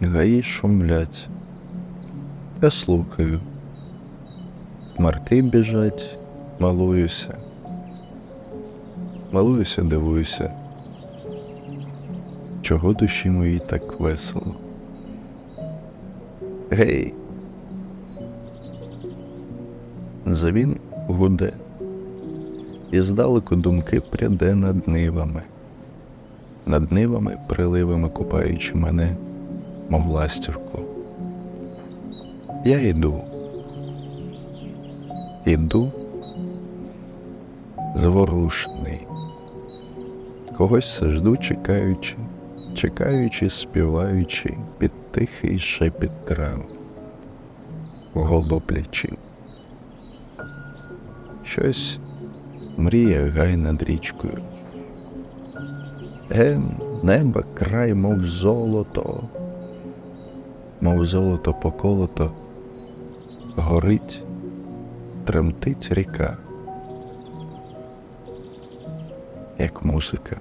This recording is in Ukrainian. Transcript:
Гаї шумлять. Я слухаю. Марки біжать, малуюся. Малуюся, дивуюся. Чого душі моїй так весело? Гей. Завін гуде, і здалеку думки пряде над нивами, над нивами приливами купаючи мене, мов ластівку. Я йду, іду зворушений, когось все жду, чекаючи, чекаючи, співаючи під тихий шепіт трав, голоблячи. Щось мріє гай над річкою. Ген, небо край, мов золото, мов золото поколото, горить, тремтить ріка, як музика.